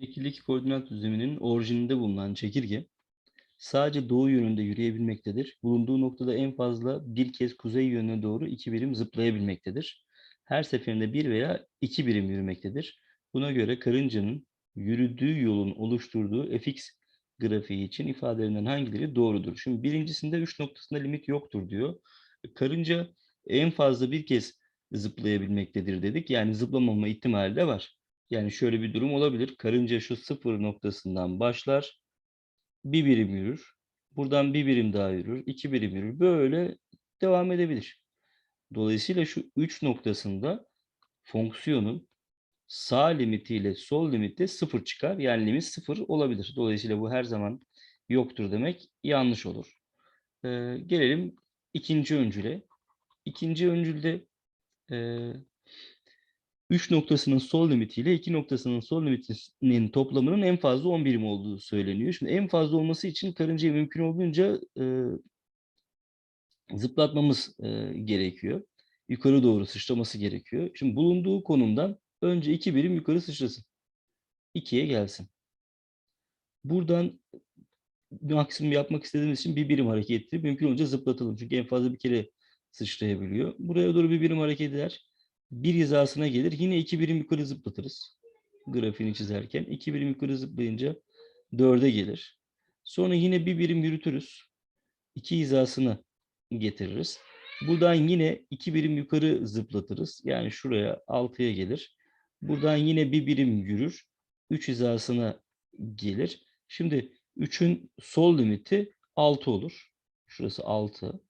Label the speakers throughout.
Speaker 1: Şekildeki koordinat düzleminin orijininde bulunan çekirge sadece doğu yönünde yürüyebilmektedir. Bulunduğu noktada en fazla bir kez kuzey yönüne doğru iki birim zıplayabilmektedir. Her seferinde bir veya iki birim yürümektedir. Buna göre karıncanın yürüdüğü yolun oluşturduğu fx grafiği için ifadelerinden hangileri doğrudur? Şimdi birincisinde üç noktasında limit yoktur diyor. Karınca en fazla bir kez zıplayabilmektedir dedik. Yani zıplamama ihtimali de var. Yani şöyle bir durum olabilir. Karınca şu sıfır noktasından başlar. Bir birim yürür. Buradan bir birim daha yürür. iki birim yürür. Böyle devam edebilir. Dolayısıyla şu üç noktasında fonksiyonun sağ limitiyle sol limitte sıfır çıkar. Yani limit sıfır olabilir. Dolayısıyla bu her zaman yoktur demek yanlış olur. Ee, gelelim ikinci öncüle. İkinci öncülde e, 3 noktasının sol limitiyle 2 noktasının sol limitinin toplamının en fazla 10 birim olduğu söyleniyor. Şimdi en fazla olması için karıncayı mümkün olduğunca e, zıplatmamız e, gerekiyor. Yukarı doğru sıçraması gerekiyor. Şimdi bulunduğu konumdan önce 2 birim yukarı sıçrasın. 2'ye gelsin. Buradan maksimum yapmak istediğimiz için bir birim hareket ettirip mümkün olunca zıplatalım. Çünkü en fazla bir kere sıçrayabiliyor. Buraya doğru bir birim hareket eder bir hizasına gelir. Yine iki birim yukarı zıplatırız. Grafiğini çizerken. iki birim yukarı zıplayınca dörde gelir. Sonra yine bir birim yürütürüz. İki hizasını getiririz. Buradan yine iki birim yukarı zıplatırız. Yani şuraya altıya gelir. Buradan yine bir birim yürür. Üç hizasına gelir. Şimdi üçün sol limiti altı olur. Şurası altı.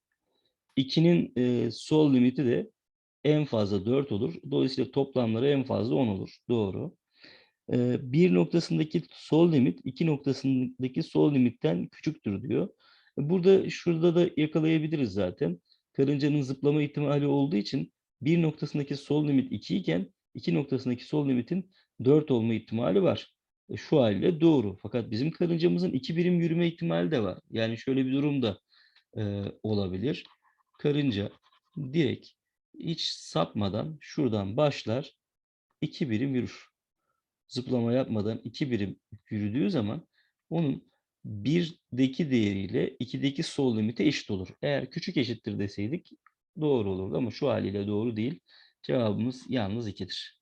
Speaker 1: 2'nin e, sol limiti de en fazla 4 olur. Dolayısıyla toplamları en fazla 10 olur. Doğru. Ee, bir noktasındaki sol limit iki noktasındaki sol limitten küçüktür diyor. Burada şurada da yakalayabiliriz zaten. Karıncanın zıplama ihtimali olduğu için bir noktasındaki sol limit 2 iken iki noktasındaki sol limitin 4 olma ihtimali var. E, şu haliyle doğru. Fakat bizim karıncamızın iki birim yürüme ihtimali de var. Yani şöyle bir durum da e, olabilir. Karınca direkt hiç sapmadan şuradan başlar iki birim yürür. Zıplama yapmadan iki birim yürüdüğü zaman onun birdeki değeriyle ikideki sol limite eşit olur. Eğer küçük eşittir deseydik doğru olurdu ama şu haliyle doğru değil. Cevabımız yalnız ikidir.